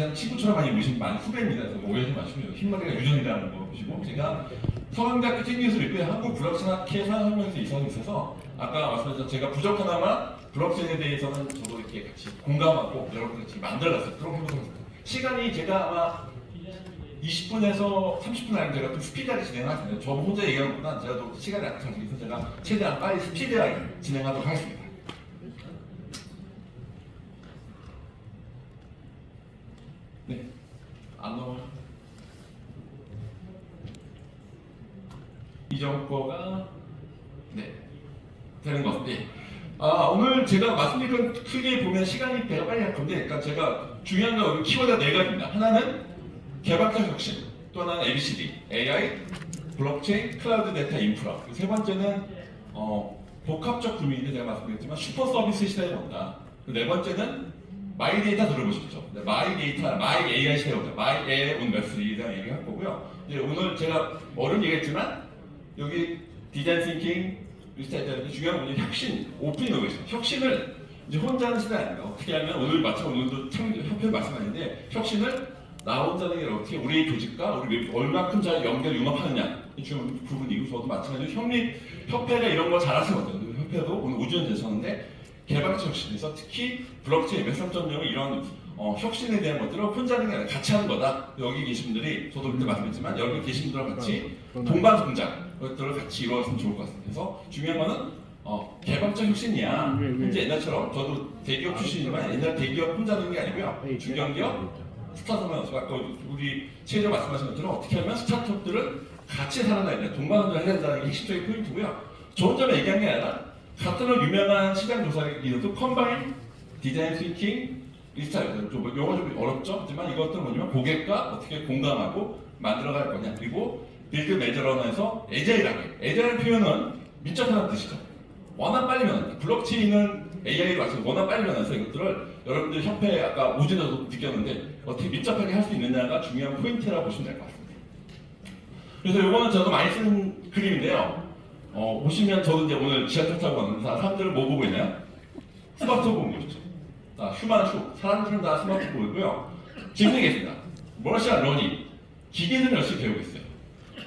그냥 친구처럼 많이 모신 많은 후배입니다. 그래서 뭐 오해하지 마시고요. 흰머리가 유전이라는 거 보시고 제가 서강대학교 챙기서 있고요. 한국 블록체인 산업에서 이사가 있어서 아까 말씀드렸던 제가 부족하나마 블록체인에 대해서는 저도 이렇게 같이 공감하고 여러분들 같이 만들어갔어요. 그런 해보겠습니다. 시간이 제가 아마 20분에서 30분 안에 제가 좀 스피드하게 진행하겠습니다. 저 혼자 얘기하는 것보다 제가 또 시간이 있어서 제가 최대한 빨리 스피드하게 진행하도록 하겠습니다. 네. 안 넘어요. 이전 거가 네 되는 것 같은데 아 오늘 제가 말씀드린 건 크게 보면 시간이 배가 빨리 할 건데 그러니까 제가 중요한 건 키워드가 네 가지입니다. 하나는 개발자 혁신, 또 하나는 ABCD, AI, 블록체인, 클라우드 데이터 인프라. 세 번째는 어, 복합적 구민인데 제가 말씀드렸지만 슈퍼 서비스 시대에 온다. 네 번째는 마이 데이터 들어보셨죠? 네, 마이 데이터, 마이 AI 온다. 마이 AI 온 웹3에 대한 얘기할 거고요. 이제 오늘 제가 어른 얘기했지만 여기 디자인 싱킹, 리스타이트하는 중요한 건 뭐냐면 혁신, 오픈 이노베이션. 혁신을 이제 혼자 하는 시대 아닙니다. 어떻게 하면 오늘 마침 오늘도 참 협회 말씀하는데 혁신을 나 혼자 하는 게 어떻게 우리 조직과 우리 웹- 얼마큼 잘 연결 융합하느냐 이 중요한 부분이고 저도 마찬가지로 협립 협회가 이런 거 잘하시거든요. 협회도 오늘 오전 제셨는데 개발자 혁신에서 특히 블록체인 웹 3.0의 이런 어, 혁신에 대한 것들을 혼자 하는 게 아니라 같이 하는 거다. 여기 계신 분들이 저도 그때 말씀했지만 여기 계신 분들과 같이 동반 성장 것들을 같이 이루었으면 좋을 것 같습니다. 그래서 중요한 거는 어, 개발자 혁신이야. 네, 네. 현재 옛날처럼 저도 대기업 출신이지만 옛날 대기업 혼자 하는 게 아니고요. 중견기업, 스타트업은 아까 우리 최저 말씀하신 것처럼 어떻게 하면 스타트업들을 같이 살아나야 돼. 동반을 해야 된다는 게 핵심적인 포인트고요. 저 혼자 얘기한 게 아니라 같은 유명한 시장 조사기도 컴바인, 디자인 싱킹, 리스타일 좀 용어 좀 어렵죠? 하지만 이것들은 뭐냐면 고객과 어떻게 공감하고 만들어갈 거냐 그리고 빌드 매저런에서 에자일하게 에자일 표현은 민첩하다는 뜻이죠. 워낙 빨리 변한다. 블록체인은 AI로 마찬가지 워낙 빨리 변해서 이것들을 여러분들 협회 아까 오전에도 느꼈는데 어떻게 민첩하게 할 수 있느냐가 중요한 포인트라고 보시면 될 것 같습니다. 그래서 이거는 저도 많이 쓰는 그림인데요. 어, 보시면 저도 이제 오늘 지하철 타고 왔는데 다 사람들을 뭐 보고 있나요? 스마트폰 보고 있죠. 자, 휴만 슈. 사람들은 다 스마트폰 보고 있고요. 질문이겠습니다. 머시안 러닝. 기계는 열심히 배우고 있어요.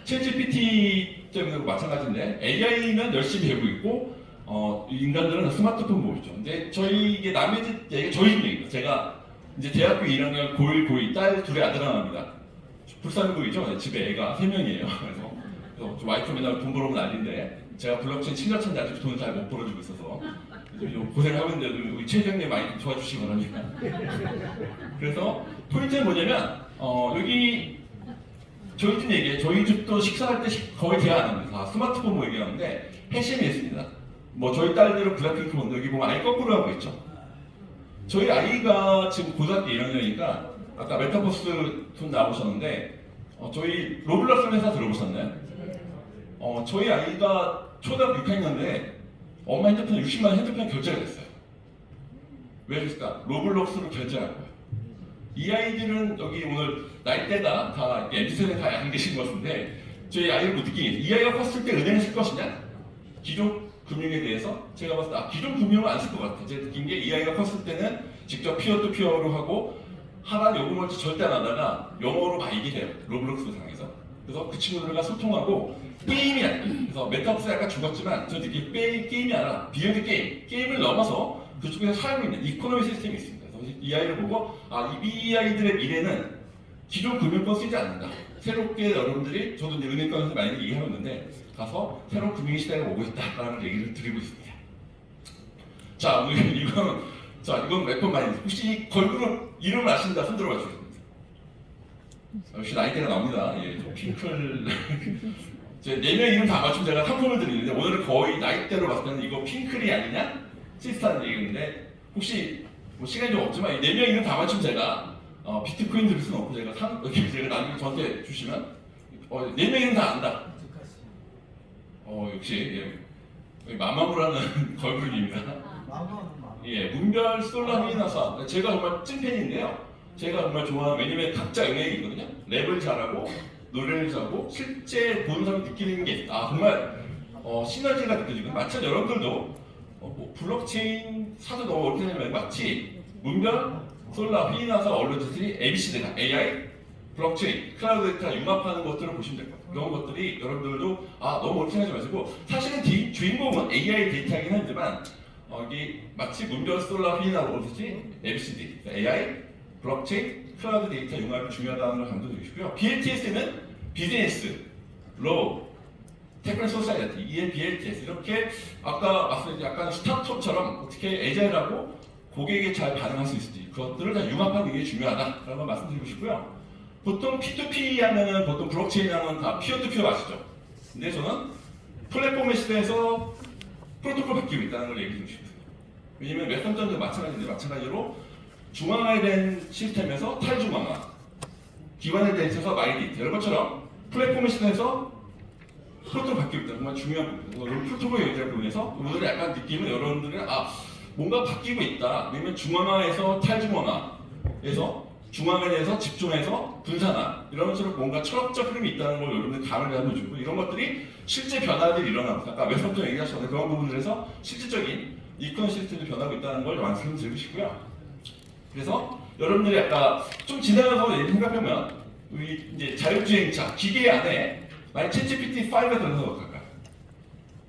챗 GPT 때문에 마찬가지인데 AI는 열심히 배우고 있고 어, 인간들은 스마트폰 보고 있죠. 근데 저희 이게 남의 집 얘기 저희 집 얘기입니다. 제가 이제 대학교 1학년 고1 고2 딸 둘의 아들 하나입니다. 불산구이죠. 집에 애가 세 명이에요. 저 와이프 맨날 돈 벌어오면 난리인데 제가 블록체인 친절천지 아직 돈을 잘 못 벌어주고 있어서 좀 고생을 하고 있는데도 우리 최장님 많이 좀 도와주시기 바랍니다. 그래서 포인트는 뭐냐면 어, 여기 저희 집 얘기해. 저희 집도 식사할 때 식- 거의 대화 안 합니다. 다 스마트폰 뭐 얘기하는데 핵심이 있습니다. 뭐 저희 딸들은 블랙핑크 본다. 여기 보면 아예 거꾸로 하고 있죠. 저희 아이가 지금 고등학교 1학년이니까 아까 메타버스 돈 나오셨는데 어, 저희 로블록스 회사 들어보셨나요? 어, 저희 아이가 초등학교 6학년인데 엄마 핸드폰 60만 원 핸드폰 결제가 됐어요. 왜 그랬을까? 로블록스로 결제한 거예요. 이 아이들은 여기 오늘 나이대가 다 MZ세대 다안 계신 것 같은데 저희 아이를 못 느끼게 이 아이가 컸을 때 은행을 쓸 것이냐? 기존 금융에 대해서 제가 봤을 때 아, 기존 금융은 안 쓸 것 같아요. 제가 느낀 게 이 아이가 컸을 때는 직접 피어 투 피어로 하고 하나 요금을 절대 안 하다가 영어로 막 얘기해요. 로블록스 상에서. 그래서 그 친구들과 소통하고 게임이. 그래서 메타버스 약간 죽었지만 저 느끼 게임, 게임이 아니라 비욘드 게임. 게임을 넘어서 그쪽에서 살고 있는 이코노미 시스템이 있습니다. 그래서 이 아이를 보고 아, 이 아이들의 미래는 기존 금융권 쓰지 않는다. 새롭게 여러분들이 저도 이제 은행권에서 많이 얘기하고 있는데 가서 새로운 금융 시대가 오고 있다라는 얘기를 드리고 있습니다. 자, 이건 자 이건 몇 번 많이 혹시 이 걸그룹 이름을 아신다 손 들어봐 주세요. 역시 나이대가 나옵니다. 예, 저 핑클 제네명 이름 다 맞추면 제가 상품을 드리는데 오늘은 거의 나이대로 봤을 때는 이거 핑클이 아니냐 시스타는 얘기인데 혹시 뭐 시간이 좀 없지만 네 명 이름 다 맞추면 제가 어, 비트코인 드릴 수는 없고 제가 상 이렇게 제가 나중에 저한테 주시면 어, 네명 이름 다 안다. 어 역시 예, 마마무라는 걸그룹입니다. 예, 문별 솔라 미나사 제가 정말 찐팬인데요. 제가 정말 좋아하는 왜냐면 각자 영역이 있거든요. 랩을 잘하고 노래를 잘하고 실제 보는 사람이 느끼는 게. 아 정말 어, 시너지가 느껴지고 마찬 여러분들도 어, 뭐 블록체인 사도 너무 어렵게 되면 마치 문별 솔라, 휘나사, 얼루지들이 ABCD가 AI, 블록체인, 클라우드 데이터 융합하는 것들을 보시면 될것 같아요. 그런 것들이 여러분들도 아 너무 어렵게 생각하지 마시고 사실은 디- 주인공은 AI 데이터이긴 하지만 어, 이게 마치 문별 솔라, 휘나, 얼루지, ABCD, AI, 블록체인, 클라우드 데이터 융합이 중요하다는 걸 강조드리시고요. BLTS는 비즈니스, 로우, 테크닉 소사이어티, 이에 BLTS 이렇게 아까 말씀드린 약간 스타트업처럼 어떻게 애자일하고 고객에게 잘 반응할 수 있을지 그것들을 다 융합하는 게 중요하다라는 걸 말씀드리고 싶고요. 보통 P2P 하면은 보통 블록체인 하면 다 피어투피어 아시죠? 근데 저는 플랫폼의 시대에서 프로토콜 바뀌고 있다는 걸 얘기해 주고 싶어요. 왜냐면 웹3.0도 마찬가지인데 마찬가지로 중앙화된 시스템에서 탈중앙화, 기반에 대해서 마이디트 이런 것처럼 플랫폼의 시대에서 프로토콜 바뀌고 있다. 정말 중요한 부분. 그래서 이 프로토콜 얘기를 보면서 여러분들의 약간 느낌은 여러분들은 아 뭔가 바뀌고 있다. 왜냐면 중앙화에서 탈중앙화에서 중앙에 대해서 집중해서 분산화 이런 것처럼 뭔가 철학적 흐름이 있다는 걸 여러분들 감을 한번 주고 이런 것들이 실제 변화들이 일어나고 아까 웹선점 얘기하셨는데 그런 부분들에서 실질적인 이코노 시스템이 변하고 있다는 걸 말씀드리고 싶고요. 그래서 여러분들이 아까 좀 지나가서 생각하면 우리 이제 자율주행차 기계 안에 만약 챗GPT 5가 들어서 어떨까요?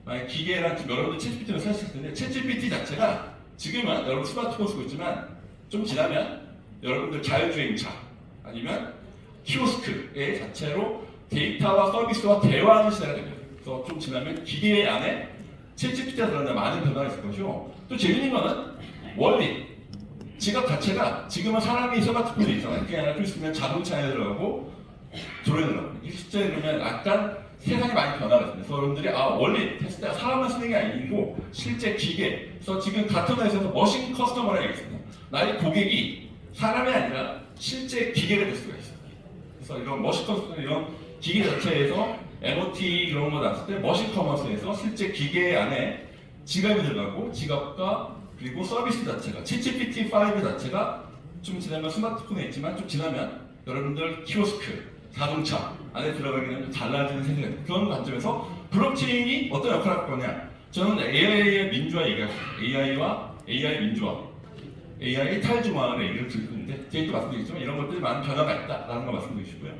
만약 기계랑 지금 여러분들 챗GPT를 사실 텐데 챗GPT 자체가 지금은 여러분 스마트폰 쓰고 있지만 좀 지나면 여러분들 자율주행차 아니면 키오스크의 자체로 데이터와 서비스와 대화하는 시대가 됩니다. 그래서 좀 지나면 기계 안에 챗GPT가 들어가는 많은 변화가 있을 것이고 또 재밌는 거는 원리 지갑 자체가 지금은 사람이 스마트폰에 있잖아요. 그게 아니라 좀 있으면 자동차에 들어가고 도로에 들어가고 실제 그러면 약간 세상이 많이. 그래서 여러분들이 아 테스트 때가 사람만 쓰는 게 아니고 실제 기계 그래서 지금 같은 회사에서 머신 커스터머라 얘기했습니다. 나의 고객이 사람이 아니라 실제 기계가 될 수가 있어요. 그래서 이런 머신 커스터머 이런 기계 자체에서 MOT 이런 거 나왔을 때 머신 커머스에서 실제 기계 안에 지갑이 들어가고 지갑과 그리고 서비스 자체가 챗GPT5 자체가 좀 지나면 스마트폰에 있지만 좀 지나면 여러분들 키오스크 자동차 안에 좀 달라지는 세계가 그런 관점에서 블록체인이 어떤 역할을 할 거냐? 저는 AI의 민주화 얘기하고 AI와 AI 민주화 AI 탈중화를 얘기를 드리고 있는데 제가 또 말씀드리겠지만 이런 것들이 많은 변화가 있다라는 거 말씀드리시고요.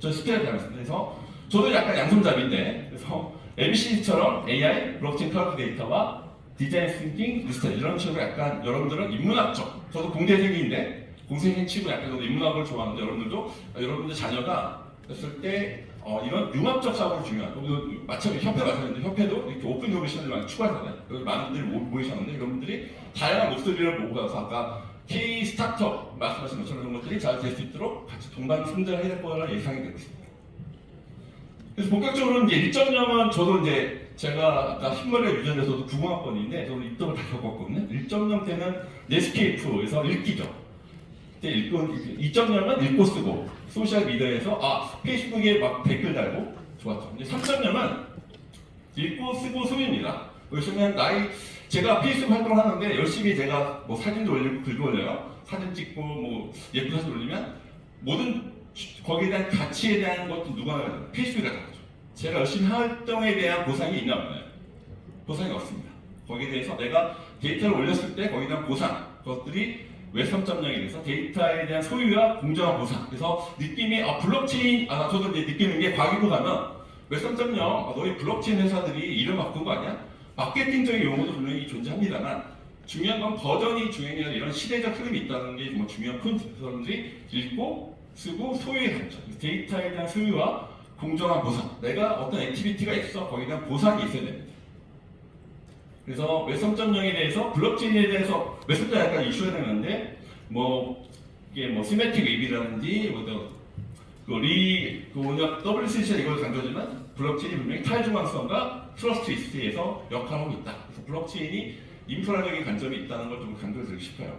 저 대하겠습니다 그래서 저도 약간 양손잡이인데 그래서 MBC처럼 AI, 블록체인 클라우드 데이터와 디자인 싱킹, 리스트 이런 식으로 약간 여러분들은 인문학적 저도 공대생인데 공생생 치고 약간 저도 인문학을 좋아하는데 여러분들도 여러분들 자녀가 됐을 때 어, 이런 융합적 사고가 중요한 그리고 마찬가지 협회 마찬가지인데 협회도 이렇게 오픈 이노베이션을 많이 추구하잖아요. 여기 많은 분들이 모- 모이셨는데 여러분들이 다양한 목소리를 모으고 가서 아까 K 스타트업 말씀하신 것처럼 그런 것들이 잘 될 수 있도록 같이 동반 성장을 해야 될 거라 예상이 되고 있습니다. 그래서 본격적으로 이제 1.0은 저도 이제 제가 아까 흰머리가 유전에서도 9공학번인데 저도 입덕을 다 겪었거든요. 1.0 때는 넷스케이프에서 읽기죠. 읽고 2.0은 읽고 쓰고 소셜 미디어에서 아 페이스북에 막 댓글 달고 좋았죠. 이제 3.0은 읽고 쓰고 소입니다. 요즘엔 나이 제가 페이스북 활동을 하는데 열심히 제가 뭐 사진도 올리고 글도 올려요. 사진 찍고 뭐 예쁜 사진 올리면 모든 거기에 대한 가치에 대한 것도 누가 알아요? 페이스북이 알아죠. 제가 열심히 활동에 대한 보상이 있나 없나요? 보상이 없습니다. 거기에 대해서 내가 데이터를 올렸을 때 거기에 대한 보상 그것들이 웹 3.0에 대해서 데이터에 대한 소유와 공정한 보상 그래서 느낌이 아 블록체인 아 저도 이제 느끼는 게 과기로 가면 웹 3.0 아, 너희 블록체인 회사들이 이름 바꾼 거 아니야? 마케팅적인 용어도 분명히 존재합니다만 중요한 건 버전이 아니라 이런 시대적 흐름이 있다는 게 정말 중요한 포인트 사람들이 읽고 쓰고 소유의 관점 데이터에 대한 소유와 공정한 보상 내가 어떤 액티비티가 있어 거기에 보상이 있어야 됩니다 그래서 웹 3.0에 대해서 블록체인에 대해서 웹 3.0 약간 이슈가 되는데 뭐 이게 뭐 시메틱 웹이라든지 뭐그리 그 오늘 WCC가 이걸 강조하지만 블록체인이 분명히 탈중앙성과 트러스트 이스트에서 역할을 하고 있다. 그래서 블록체인이 인프라적인 관점이 있다는 걸 좀 강조드리고 싶어요.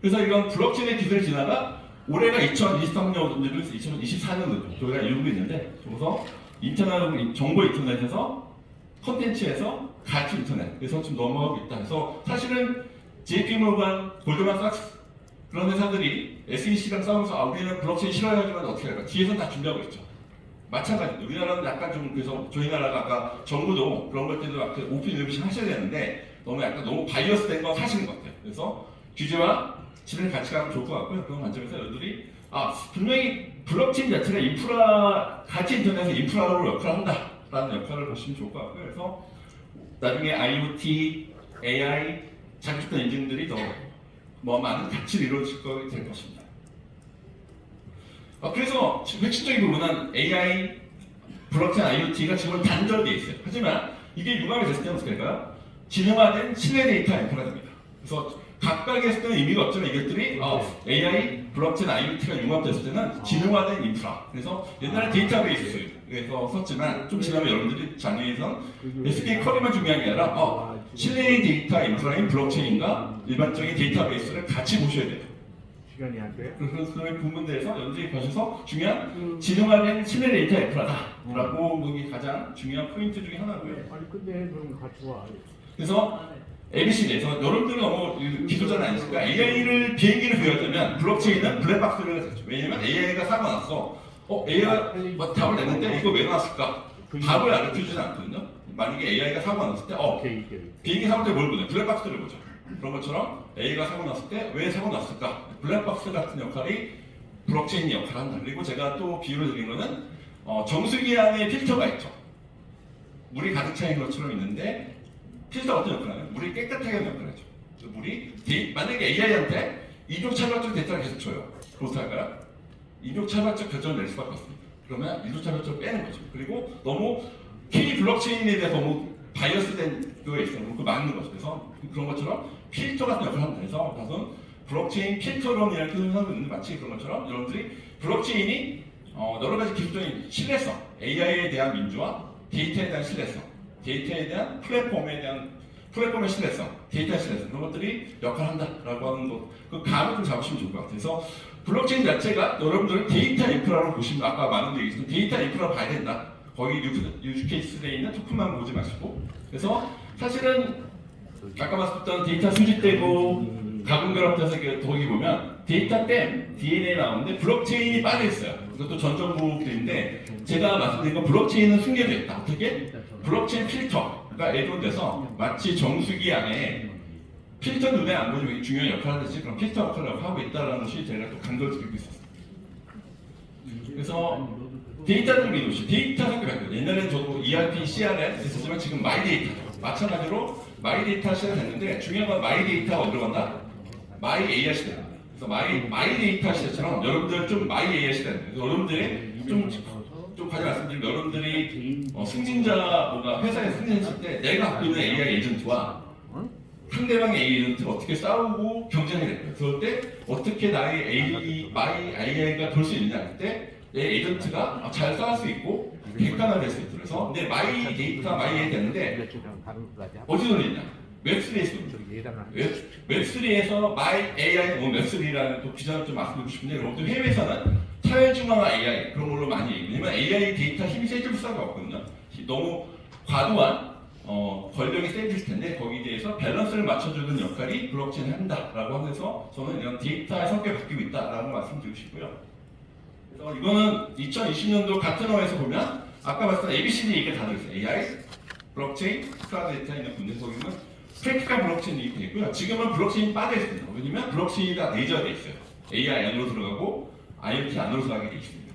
그래서 이건 블록체인의 기술을 지나가 올해가 2023년, 2024년도 저희가 이루고 있는데 그래서 인터넷 정보 인터넷에서 컨텐츠에서 가치 인터넷 그래서 좀 넘어가고 있다. 그래서 사실은 JP 모건, 골드만삭스 그런 회사들이 SEC랑 싸우면서 아 우리는 블록체인 싫어하지만 어떻게 할까? 뒤에서 다 준비하고 있죠. 마찬가지. 우리나라는 약간 좀 그래서 저희 나라가 아까 정부도 그런 것들도 약간 오픈 이노베이션 하셔야 되는데 너무 약간 너무 바이어스 된 건 사실인 것 같아요. 그래서 규제와 진행을 같이 가면 좋을 것 같고요. 그런 관점에서 여러분들이 아 분명히 블록체인 자체가 인프라 가치 인터넷에서 인프라로 역할을 한다라는 역할을 보시면 좋을 것 같고요. 그래서 나중에 IoT, AI, 자기주권 인증들이 더 뭐 많은 가치를 이루어질 거될 것입니다. 아, 그래서 핵심적인 부분은 AI, 블록체인, IoT가 지금 단절되어 있어요. 하지만 이게 융합이 됐을 때는 어떻게 될까요? 진영화된 신뢰 데이터 인프라가 됩니다. 그래서 각각의 했을 때는 의미가 없지만 이것들이 어, AI, 블록체인, IoT가 융합됐을 때는 진영화된 인프라. 그래서 옛날에 데이터베이스에서 썼지만 좀 지나면 여러분들이 장애에선 SK 커리만 중요한 게 아니라 어, 신뢰의 데이터 인프라인 블록체인과 일반적인 데이터베이스를 같이 보셔야 돼요. 시간이 안 돼요? 그래서 그런 부분들에서 여러분들이 보셔서 중요한 진영화된 신뢰 데이터 인프라다라고 보기 가장 중요한 포인트 중에 하나고요. 아니 근데 그럼 같이 와. 그래서 ABC에서 여러분들이 너무 기술자는 아니니까 AI를 비행기를 비유하자면 블록체인은 블랙박스를 했죠. 왜냐면 AI가 사고 났어. 어, AI가 뭐 답을 냈는데 이거 왜 나왔을까? 답을 알려주지는 않거든요. 만약에 AI가 사고 났을 때, 어. 비행기 사고 때 뭘 보냐? 블랙박스를 보죠. 그런 것처럼 A가 사고 났을 때 왜 사고 났을까? 블랙박스 같은 역할이 블록체인이 역할을 한다. 그리고 제가 또 비유를 드린 거는 어, 정수기 안에 필터가 있죠. 물이 가득 차인 것처럼 있는데 필터 어떤 역할을 하냐? 물이 깨끗하게 하는 역할을 하죠. 물이 데- 만약에 AI한테 이족 차별적 데이터를 계속 줘요. 그렇게 할까요? 이족 차별적 결정을 낼 수밖에 없습니다. 그러면 이족 차별적을 빼는 거죠. 그리고 너무 K 블록체인에 대해서 너무 바이어스 된 그거 있어요. 그거 막는 거죠. 그래서 그런 것처럼 필터 같은 역할을 합니다. 그래서 다소 블록체인 필터론이라는 표현을 하고 있는데 마치 그런 것처럼 여러분들이 블록체인이 어, 여러 가지 기술적인 신뢰성, AI에 대한 민주화, 데이터에 대한 신뢰성, 데이터에 대한 플랫폼에 대한 플랫폼의 신뢰성, 데이터의 신뢰성 그런 것들이 역할한다라고 하는 것, 그 감을 좀 잡으시면 좋을 것 같아요. 그래서 블록체인 자체가 여러분들 데이터 인프라로 보시면 아까 많은 얘기 있었던 데이터 인프라 봐야 된다. 거기 유즈, 유즈 케이스에 있는 토큰만 보지 마시고 그래서 사실은 아까 말씀드렸던 데이터 수집되고 가공 결합돼서 이렇게 거기 보면 데이터 댐 DNA 나오는데 블록체인이 빠져 있어요. 이것도 전 정보들인데 제가 말씀드린 건 블록체인은 숨겨져 있다. 어떻게? 블록체인 필터가 애동돼서 마치 정수기 안에 필터 눈에 안 보이면 중요한 역할을 하듯이 그런 필터 역할을 하고 있다는 것이 제가 또 강조를 드리고 있었어요. 그래서 데이터를 믿으시 데이터 생각해요. 옛날엔 저도 ERP, CRM 있었지만 지금 마이 데이터죠. 마찬가지로 마이 데이터 시대가 됐는데 중요한 건 마이 데이터가 어디로 간다? 마이 AI 시대입니다. 그래서 마이, 마이 데이터 시대처럼 여러분들 좀 마이 AI. 그래서 여러분들이 좀, 좀 과제 말씀드리면 여러분들이 어, 승진자 뭔가 회사에 승진했을 때 내가 갖고 있는 AI 에이전트와 상대방의 AI 에이전트 어떻게 싸우고 경쟁을 해요. 그럴 때 어떻게 나의 AI, 마이 AI가 돌수 있느냐 할때내 에이전트가 잘 싸울 수 있고 객관화될 수 있도록 그래서 내 마이 데이터, 마이 AI 되는데 며칠간 다른 것까지 어디 돌리냐? 웹3에서 돌리냐? 저기 예단을 웹, 웹3에서 마이 AI, 뭐 웹3라는 또 기자를 좀 말씀드리고 싶은데 여러분들 해외에서는 사회중앙화 AI 그런 걸로 많이 얘기해요. 왜냐면 AI 데이터 힘이 세질 수가 없거든요. 너무 과도한 어, 권력이 세질 텐데 거기에 대해서 밸런스를 맞춰주는 역할이 블록체인이 한다라고 하면서 저는 이런 데이터의 성격이 바뀌고 있다라는 말씀드리고 싶고요. 그래서 이거는 2020년도 같은 어에서 보면 아까 말씀드린 ABCD 얘기가 다 들어있어요. AI, 블록체인, 클라우드 데이터 있는 분들 속에는 프랙티컬 블록체인이 되고요. 지금은 블록체인이 빠져 있습니다. 왜냐면 블록체인이 다 내재되어 있어요. AI 안으로 들어가고 IoT 안으로 들어가게 되어 있습니다.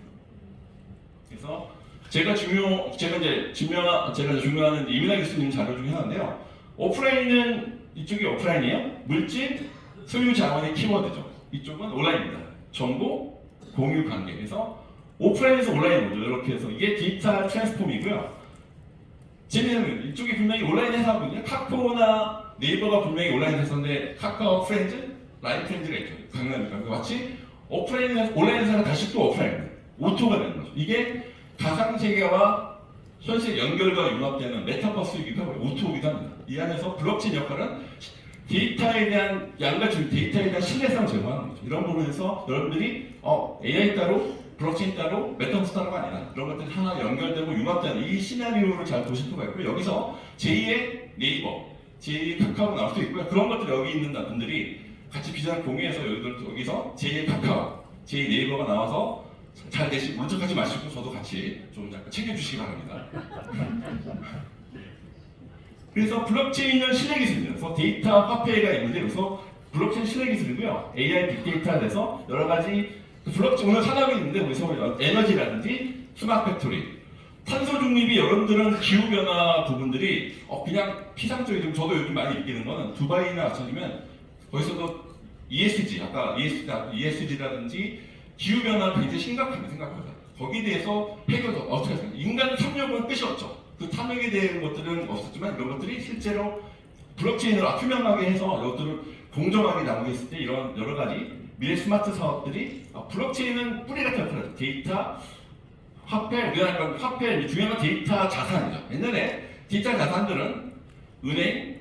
그래서 제가 중요, 제가 이제 중요, 제가 중요하는 이민아 교수님 자료 중에 하나인데요. 오프라인은 이쪽이 오프라인이에요. 물질, 소유 자원의 키워드죠. 이쪽은 온라인입니다. 정보, 공유 관계. 그래서 오프라인에서 온라인으로 이렇게 해서 이게 디지털 트랜스폼이고요. 건 이쪽이 분명히 온라인 회사거든요. 카카오나 네이버가 분명히 온라인 회사인데 카카오 프렌즈, 라인 프렌즈가 있죠. 강남이니까 그 마치 오프라인 온라인 회사가 다시 또 오프라인 오토가 되는 거죠. 이게 가상 세계와 현실 연결과 융합되는 메타버스이기도 하고 오토이기도 합니다. 이 안에서 블록체인 역할은 데이터에 대한 양과 질, 데이터에 대한 신뢰성을 제공하는 거죠. 이런 부분에서 여러분들이 어, AI 따로 블록체인 따로 메타버스 따로가 아니라 이런 것들이 하나 연결되고 융합되는 이 시나리오를 잘 보실 필요가 있고 여기서 제2의 네이버, 제2의 카카오 나올 수 있고요. 그런 것들 여기 있는 분들이 같이 비전을 공유해서 여기들 여기서 제2의 카카오, 제2 네이버가 나와서 잘 되시 울적하지 마시고 저도 같이 좀 약간 챙겨주시기 바랍니다. 그래서 블록체인은 신뢰 기술입니다. 그래서 데이터 화폐가 있는데 그래서 블록체인 실내 기술이고요. AI 빅데이터에 대해서 여러 가지 그 블록체인 오늘 산업이 있는데 우리서 에너지라든지 스마트 팩토리 탄소 중립이 여러분들은 기후 변화 부분들이 어, 그냥 피상적이고 저도 요즘 많이 느끼는 거는 두바이나 마찬가지면 거기서도 ESG 아까 ESG, ESG라든지 기후 변화가 굉장히 심각하게 생각합니다. 거기에 대해서 해결도 어떻게 하세요? 인간 탐욕은 끝이 없죠. 그 탐욕에 대한 것들은 없었지만 이런 것들이 실제로 블록체인으로 투명하게 해서 이것들을 공정하게 나오게 했을 때 이런 여러 가지 미래 스마트 사업들이 아, 블록체인은 뿌리 같은 역할을. 데이터 화폐, 약간 화폐, 중요한 건 데이터 자산이죠. 옛날에 데이터 자산들은 은행,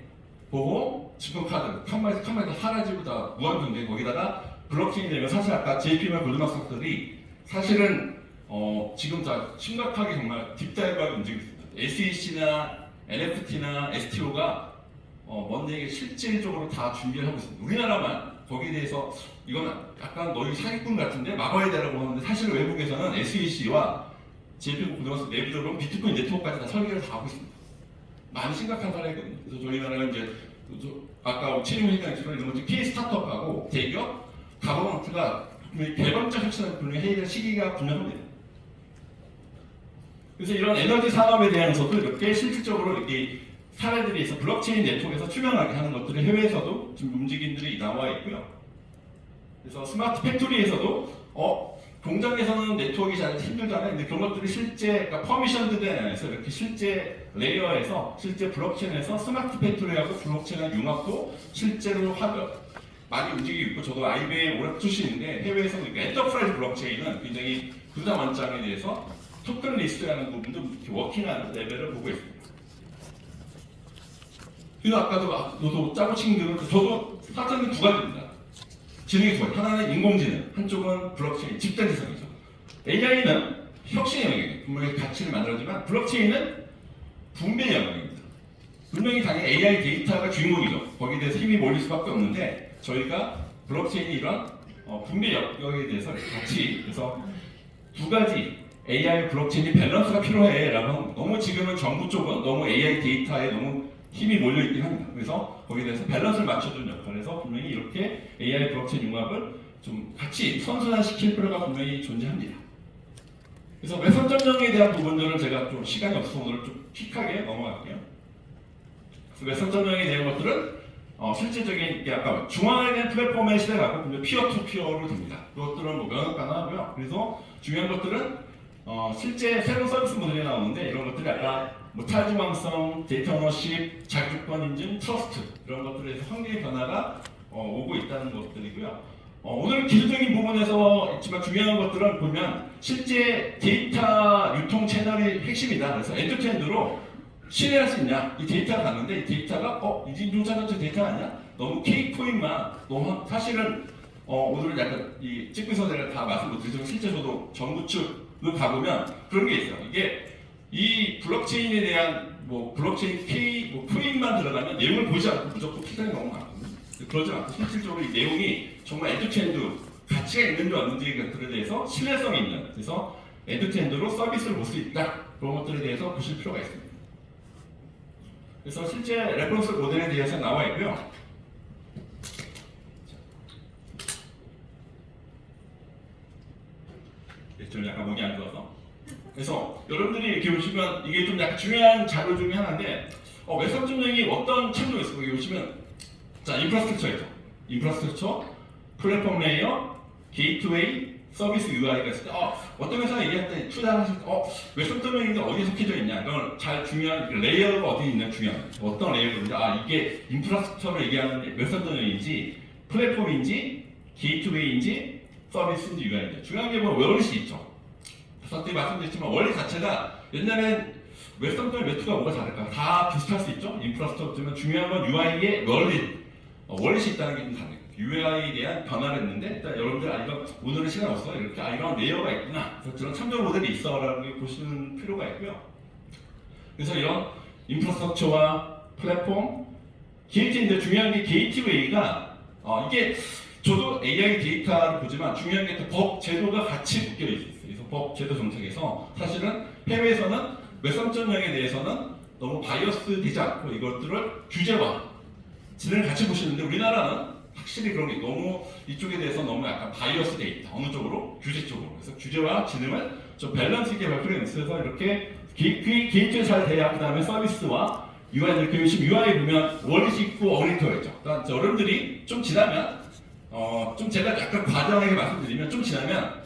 보호, 지분카드, 칸마에서 칸마에서 사라지고 다 무한정제 거기다가 블록체인이 되면 사실 아까 JP만 골드만삭스들이 사실은 어, 지금 다 심각하게 정말 딥다이브하게 움직이고 있습니다. SEC나 NFT나 STO가 어, 뭔데 실질적으로 다 준비를 하고 있습니다. 우리나라만 거기에 대해서 이건 약간 너희 사기꾼 같은데 막아야 되라고 하는데 사실 외국에서는 SEC와 JP 고등학교 내부적으로 비트코인 네트워크까지 다 설계를 다 하고 있습니다. 많이 심각한 사례거든요. 그래서 저희 나라는 이제 저- 아까 최종 회장님처럼 이런 것들 K 스타트업하고 대기업, 가버먼트가 개방적 혁신을 분명히 해야 시기가 분명합니다. 그래서 이런 에너지 산업에 대해서도 이렇게 실질적으로 이렇게 사례들이 있어 블록체인 네트워크에서 투명하게 하는 것들이 해외에서도 지금 움직임들이 나와 있고요. 그래서 스마트 팩토리에서도 어 공장에서는 네트워크가 잘 힘들잖아요. 근데 그런 것들이 실제 그러니까 퍼미션드 안에서 이렇게 실제 레이어에서 실제 블록체인에서 스마트 팩토리하고 블록체인의 융합도 실제로 하면 많이 움직이고 있고 저도 IBM 오래 출신인데 해외에서 그러니까 엔터프라이즈 블록체인은 굉장히 부담 완장에 대해서 토큰 리스트라는 부분도 워킹하는 레벨을 보고 있습니다. 그래서 아까도 막 너도 짜고 치는 대로 저도 사전은 두 가지입니다. 지능이 두 가지. 하나는 인공지능, 한쪽은 블록체인, 집단지성이죠. AI는 혁신의 영역이에요. 분명히 가치를 만들어지만 블록체인은 분배의 영역입니다. 분명히 당연히 AI 데이터가 주인공이죠. 거기에 대해서 힘이 몰릴 수밖에 없는데 저희가 블록체인이 이런 어, 분배 영역에 대해서 같이 그래서 두 가지 AI 블록체인이 밸런스가 필요해라고 너무 지금은 정부 쪽은 너무 AI 데이터에 너무 힘이 몰려 있긴 합니다. 그래서 거기에 대해서 밸런스를 맞춰주는 역할에서 분명히 이렇게 AI 블록체인 융합을 좀 같이 선순환시킬 필요가 분명히 존재합니다. 그래서 외선점령에 대한 부분들은 제가 좀 시간이 없어서 오늘 좀 퀵하게 넘어갈게요. 그래서 외선점령에 대한 것들은 어, 실질적인 이게 아까 중앙에 대한 플랫폼의 시대라고 보면 피어 투 피어로 됩니다. 그것들은 뭐 면허 가능하고요. 그래서 중요한 것들은 어, 실제 새로운 서비스 모델이 나오는데 이런 것들이 아까 뭐 데이터 오너십, 자격권 인증, 트러스트 이런 것들에서 환경의 변화가 어, 오고 있다는 것들이고요. 어, 오늘 기술적인 부분에서 있지만 중요한 것들은 보면 실제 데이터 유통 채널이 핵심이다. 그래서 엔드투엔드로 신뢰할 수 있냐? 이 데이터가 갔는데 이 데이터가 어 이진중차 전체 데이터 아니야? 너무 K 코인만 너무 사실은 어, 오늘은 약간 이 찍고 있어서 제가 다 말씀 못 드리지만 실제 저도 정부 측을 가보면 그런 게 있어요. 이게 이 블록체인에 대한 뭐 블록체인 K 뭐 코인만 들어가면 내용을 보지 않고 무조건 피상이 너무 많거든요. 그러지 않고 실질적으로 이 내용이 정말 엔드투엔드 가치가 있는지 없는지 것들에 대해서 신뢰성이 있는 그래서 엔드투엔드로 서비스를 볼 수 있다 그런 것들에 대해서 보실 필요가 있습니다. 그래서 실제 레퍼런스 모델에 대해서 나와 있고요. 네, 좀 약간 목이 안 좋아서. 그래서 여러분들이 이렇게 보시면 이게 좀 약간 중요한 자료 중에 하나인데 어, 점령이 어떤 참조가 있어요? 여기 보시면 자 인프라스트럭처 있죠. 인프라스트럭처, 플랫폼 레이어, 게이트웨이, 서비스 UI가 있을 때 어, 어떤 회사가 얘기할 때 투자하실 때 어, 점령인데 어디에 속해져 있냐? 이건 잘 중요한 그 레이어가 어디 있냐 중요한 어떤 레이어인지 아 이게 인프라스트럭처를 얘기하는 외선 점령인지 플랫폼인지 게이트웨이인지 서비스인지 UI인지 중요한 게뭐 월릿이 있죠. 그때 말씀드렸지만 원리 자체가 옛날엔 웹선별 매트가 뭐가 다를까? 다 비슷할 수 있죠. 인프라스트럭처면 중요한 건 UI의 원리, 어, 원리이 있다는 게 좀 다르요 UI에 대한 변화를 했는데 일단 여러분들 아 이거 오늘은 시간 없어 이렇게 아 이런 레이어가 있구나. 그래서 그런 참조 모델이 있어라는 게 보시는 필요가 있고요. 그래서 이런 인프라스트럭처와 플랫폼, 게이트인데 중요한 게 게이트웨이가 어, 이게 저도 AI 데이터를 보지만 중요한 게 법 제도가 같이 묶여 있어요. 법 제도 정책에서 사실은 해외에서는 외선점령에 대해서는 너무 바이어스 되지 않고 이것들을 규제와 진행을 같이 보시는데 우리나라는 확실히 그런 게 너무 이쪽에 대해서 너무 약간 바이어스 돼 있다. 어느 쪽으로? 규제 쪽으로. 그래서 규제와 진흥을 좀 밸런스 있게 발표를 했어서 이렇게 기- 기- 게이트에 잘 돼야 그 다음에 서비스와 UI 이렇게 요즘 UI 보면 원리스 있고 있죠. 그러니까 여러분들이 좀 지나면 어, 좀 제가 약간 과장하게 말씀드리면 좀 지나면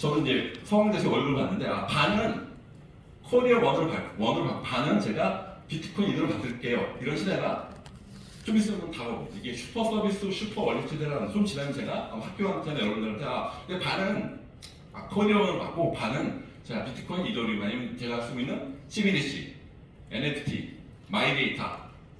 저는 이제 서울대에서 월급을 받는데 아, 반은 코리아 원으로 받 원으로 받고 반은 제가 비트코인 이대로 받을게요. 이런 시대가 좀 있으면 다가오고 이게 슈퍼 서비스, 슈퍼 원리 시대라는 좀 지나면 제가 학교한테나 여러분들한테 아, 반은 아, 코리아 원으로 받고 반은 제가 비트코인 이더리움 아니면 제가 쓰고 있는 CBDC, NFT, 마이데이터,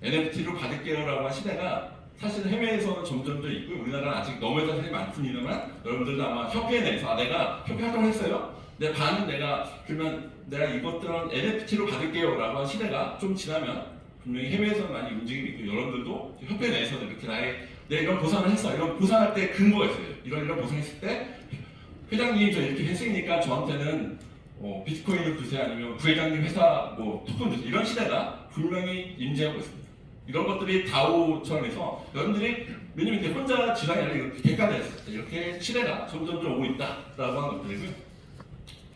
NFT로 받을게요라고 한 시대가 사실 해외에서는 점점 더 있고 우리나라는 아직 너무 사람이 많습니다만 여러분들도 아마 협회 내에서 아, 내가 협회 활동을 했어요. 내 반은 내가 그러면 내가 이것들은 NFT로 받을게요라고 한 시대가 좀 지나면 분명히 해외에서는 많이 움직임이 있고 여러분들도 협회 내에서는 이렇게 나의 내가 이런 보상을 했어 이런 보상할 때 근거가 있어요. 이런 이런 보상했을 때 회장님 저 이렇게 했으니까 저한테는 어, 비트코인을 주세요 아니면 부회장님 회사 뭐 토큰 주세요 이런 시대가 분명히 임재하고 있습니다. 이런 것들이 다오처럼 해서 여러분들이 왜냐면 이제 혼자 지방이 아니라 이렇게 객관화했을 때 이렇게 시대가 점점 좀 오고 있다라고 하는 것들이고요.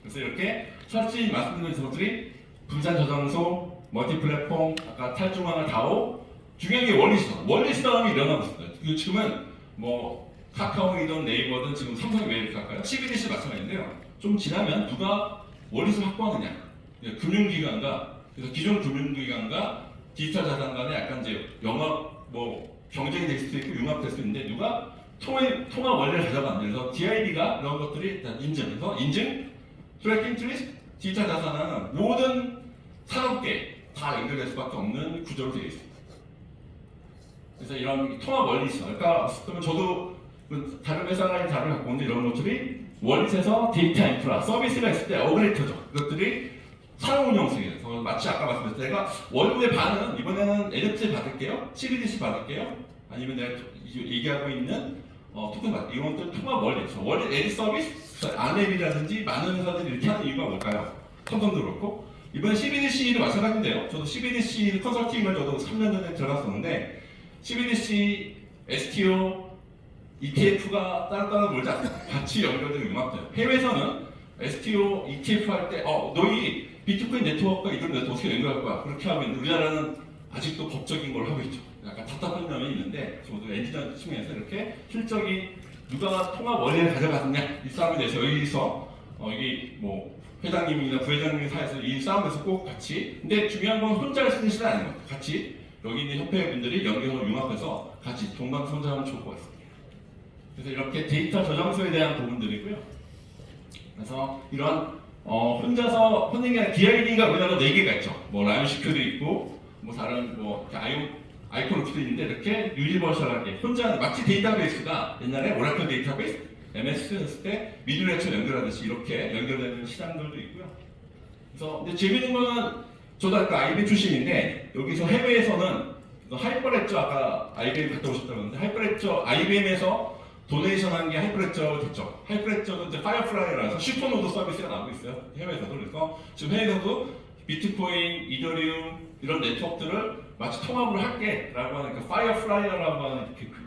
그래서 이렇게 설치 말씀드린 것들이 분산 저장소, 멀티 플랫폼, 아까 탈중앙화 다오 중요한 게 원리 시스템, 원리 시스템이 일어나고 있습니다. 그 지금은 뭐 카카오이든 네이버든 지금 삼성이 왜 이렇게 할까요? CBDC 마찬가지인데요. 좀 지나면 누가 원리를 확보하느냐, 예, 금융기관과 그래서 기존 금융기관과 디지털 자산 간에 약간 이제 영업 뭐 경쟁이 될 수도 있고 융합될 수 있는데 누가 통화 통화 원리를 가져가는 그래서 DID가 이런 것들이 일단 인증해서 인증, 트래킹 트리스, 디지털 자산은 모든 산업계 다 연결될 수밖에 없는 구조로 되어 있습니다. 그래서 이런 통합 원리 있어. 그러니까 그러면 저도 그 다른 회사가 다른 갖고 오는데 이런 것들이 원리에서 데이터 인프라 서비스가 있을 때 어그레이터죠. 그것들이 사용 운영성이에 요. 그래서 마치 아까 말씀드렸던 제가 월급의 반은 이번에는 NFT 받을게요, CBDC 받을게요, 아니면 내가 얘기하고 있는 어, 토큰 받 이건 또 통합 원리죠. 원리 에디 서비스, 안랩이라든지 많은 회사들이 이렇게 하는 이유가 뭘까요? 삼성도 그렇고 이번에 CBDC도 마찬가지인데요. 저도 CBDC 컨설팅을 저도 3년 전에 들어갔었는데 CBDC, STO, ETF가 따로따로 않습니다. 같이 연결되고 융합돼요. 해외에서는 STO, ETF 할 때, 어, 너희 비트코인 네트워크가 이런 네트워크 어떻게 연결할 거야? 그렇게 있는데 우리나라는 아직도 법적인 걸 하고 있죠. 약간 답답한 점이 있는데 저도 엔지니어 측면에서 이렇게 실적이 누가 통합 원리를 가져갔느냐 이 싸움에 대해서 여기서 어, 여기 뭐 회장님이나 부회장님 사이에서 이 싸움에서 꼭 같이 근데 중요한 건 혼자 할수 있는 시대 아닌 것 같아요. 같이 여기 있는 협회분들이 연결을 융합해서 같이 동반 성장하면 좋을 것 같습니다. 그래서 이렇게 데이터 저장소에 대한 부분들이고요. 그래서 이런 어, 혼자서 아니라 DID가 우리나라 네 개가 있죠. 뭐 라이온 시큐도 있고 뭐 다른 뭐 이렇게 아이 아이콘 루트도 있는데 이렇게 유니버셜하게 혼자 마치 데이터베이스가 옛날에 오라클 데이터베이스 MS 했을 때 미드레처 연결하듯이 이렇게 연결되는 시장들도 있고요. 그래서 근데 재밌는 거는 저도 아까 IBM 출신인데 여기서 해외에서는 하이퍼레저 아까 IBM 갔다 오셨다고 했는데 하이퍼레저 IBM에서 도네이션 한게 하이퍼레저 됐죠. 하이퍼레저는 이제 파이어플라이라서 슈퍼노드 서비스가 나오고 있어요. 해외에서도. 그래서 지금 해외에서도 비트코인, 이더리움 이런 네트워크들을 마치 통합을 할게 라고 하니까 파이어플라이어라고 하는 그-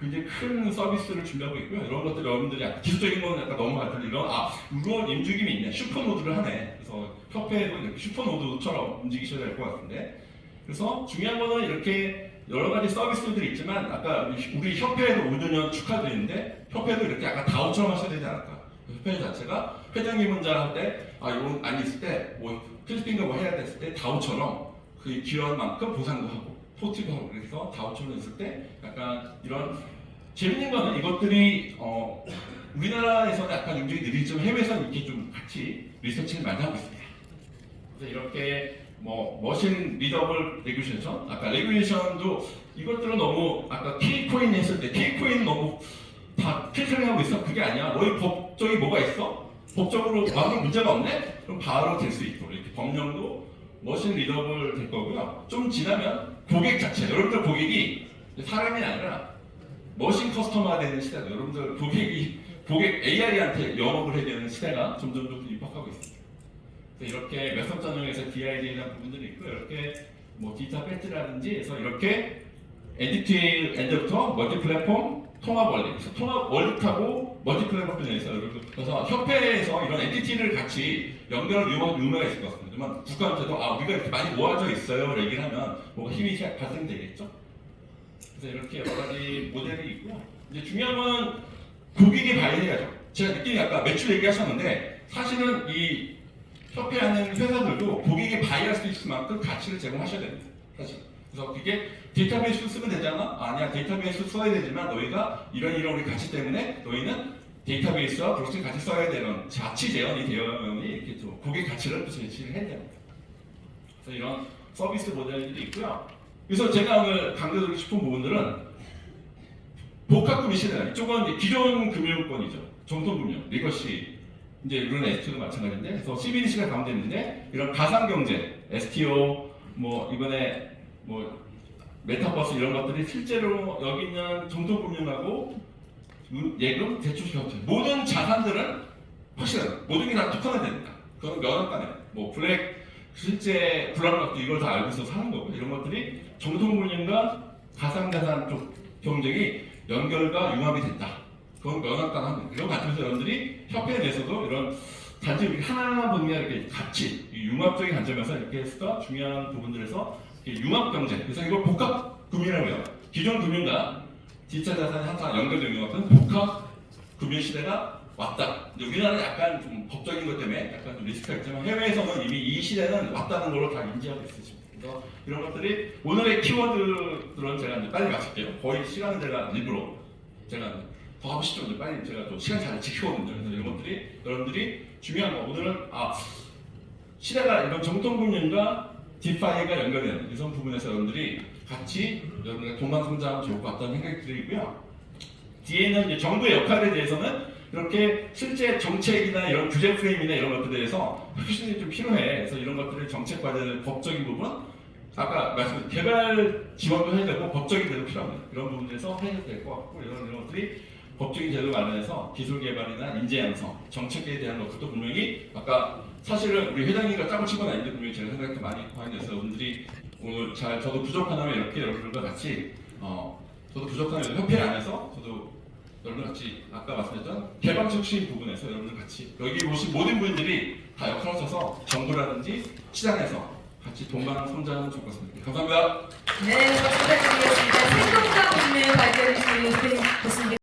굉장히 큰 서비스를 준비하고 있고요. 이런 것들 여러분들이 약간 기술적인 건 약간 너무 많다. 이런 아 이런 움직임이 있네. 슈퍼노드를 하네. 그래서 협회도 이렇게 슈퍼노드처럼 움직이셔야 될 것 같은데. 그래서 중요한 거는 이렇게 여러 가지 서비스들이 있지만 아까 우리 협회에도 5주년 축하드리는데 협회도 이렇게 약간 다오처럼 하셔야 되지 않을까? 협회 자체가 회장님 혼자 할때 아 이건 안 있을 때뭐 필리핀가 뭐 해야 됐을 때 다오처럼 그 기여한 만큼 보상도 하고 포티도 하고 그래서 다오처럼 있을 때 약간 이런 재밌는 거는 이것들이 어 우리나라에서는 약간 움직이 느리지만 해외에서는 이렇게 좀 같이 리서치를 많이 하고 있습니다. 그래서 이렇게 뭐 머신 리더블 레귤레이션? 아까 레귤레이션도 이것들은 너무 아까 K코인 했을 때 K코인 너무 다 필터링하고 있어? 그게 아니야. 너희 법적이 뭐가 있어? 법적으로 아무 문제가 없네? 그럼 바로 될 수 있고 이렇게 법령도 머신 리더블 될 거고요. 좀 지나면 고객 자체 여러분들 고객이 사람이 아니라 머신 커스터머가 되는 시대다 여러분들 고객이 고객 AI한테 영업을 해야 되는 시대가 점점 좀 입학하고 있습니다. 그래서 이렇게 몇석 전형에서 DID에 대한 부분들이 있고 이렇게 뭐 디지털 배지라든지 해서 이렇게 엔티티 엔드부터 멀티 플랫폼 통합 원리. 그래서 통합 원리하고 멀티 있어요. 그래서 협회에서 이런 엔티티를 같이 연결할 의무, 의무가 있을 것 같습니다. 하지만 국가한테도 아 우리가 이렇게 많이 모아져 있어요. 얘기를 하면 뭔가 힘이 발생되겠죠. 그래서 이렇게 여러 가지 모델이 있고요. 이제 중요한 건 고객이 발휘해야죠. 제가 느낌이 아까 매출 얘기하셨는데 사실은 이 협회 하는 회사들도 고객이 발휘할 수 있을 만큼 가치를 제공하셔야 됩니다. 사실. 그래서 그게 데이터베이스 쓰면 되잖아? 아니야 데이터베이스 써야 되지만 너희가 이런 이런 우리 가치 때문에 너희는 데이터베이스와 블록체인 같이 써야 되는 자치 재현이 되어야만이 이렇게 또 고객 가치를 또 제시를 해야 됩니다. 그래서 이런 서비스 모델들이 있고요. 그래서 제가 오늘 강조드리고 싶은 부분들은 복합금융 시대 이쪽은 기존 금융권이죠. 정통금융, 리거시, 이제 이런 STO도 마찬가지인데, 그래서 CBDC가 가운데 있는데 이런 가상 경제, STO, 뭐 이번에 뭐 메타버스 이런 것들이 실제로 여기 있는 정통금융하고 음, 예금, 대출, 경제 모든 자산들은 확실해요. 모든 게 다 토큰화 됩니다. 그건 면허가네. 뭐 블랙 실제 불안한 것도 이걸 다 알고 있어 사는 거고 이런 것들이 정통금융과 가상자산 쪽 경쟁이 연결과 융합이 됐다. 하는 이런 관점에서 여러분들이 협회에 대해서도 이런 단지 게 아니라 이렇게 같이 이 융합적인 관점에서 이렇게 해서 중요한 부분들에서 융합 경제 그래서 이걸 복합 금융이라고 해요. 기존 금융과 디지털 자산이 항상 연결되는 것 같은 복합 금융 시대가 왔다. 근데 우리나라는 약간 좀 법적인 것 때문에 약간 좀 리스크가 있지만 해외에서는 이미 이 시대는 왔다는 걸로 다 인지하고 있으십니다. 그래서 이런 것들이 오늘의 키워드들은 제가 이제 빨리 마칠게요. 거의 시간은 제가 일부러 제가 더 하고 싶죠. 이제 빨리 제가 또 시간 잘 지키거든요. 그래서 이런 것들이 여러분들이 중요한 거 오늘은 아 시대가 이런 정통금융과 디파이가 연결되는 이런 부분에서 여러분들이 같이 여러분의 동반 성장하면 좋을 것 같다는 생각이 들고요. 뒤에는 이제 정부의 역할에 대해서는 이렇게 실제 정책이나 이런 규제 프레임이나 이런 것들에 대해서 훨씬 좀 필요해. 그래서 이런 것들을 정책 과제는 법적인 부분, 아까 말씀 개발 지원도 해야 되고 법적인 제도 필요합니다. 이런 부분에서 해야 될 것 같고 이런 이런 것들이 법적인 제도 마련해서 기술 개발이나 인재 양성, 정책에 대한 것들도 분명히 아까 사실은 우리 회장님과 짝을 치고 다니는데 분명히 제가 생각이 많이 포함돼서 여러분들이 오늘 잘 저도 부족하다면 이렇게 여러분들과 같이 어 저도 부족하면 협회 안에서 저도 여러분 같이 아까 말씀했던 개방 촉진 부분에서 여러분들 같이 여기 오신 모든 분들이 다 역할을 하셔서 정부라든지 시장에서 같이 동반 성장하면 좋을 것 같습니다. 감사합니다. 네, 부탁드리겠습니다. 생동감 있는 발표를 교수님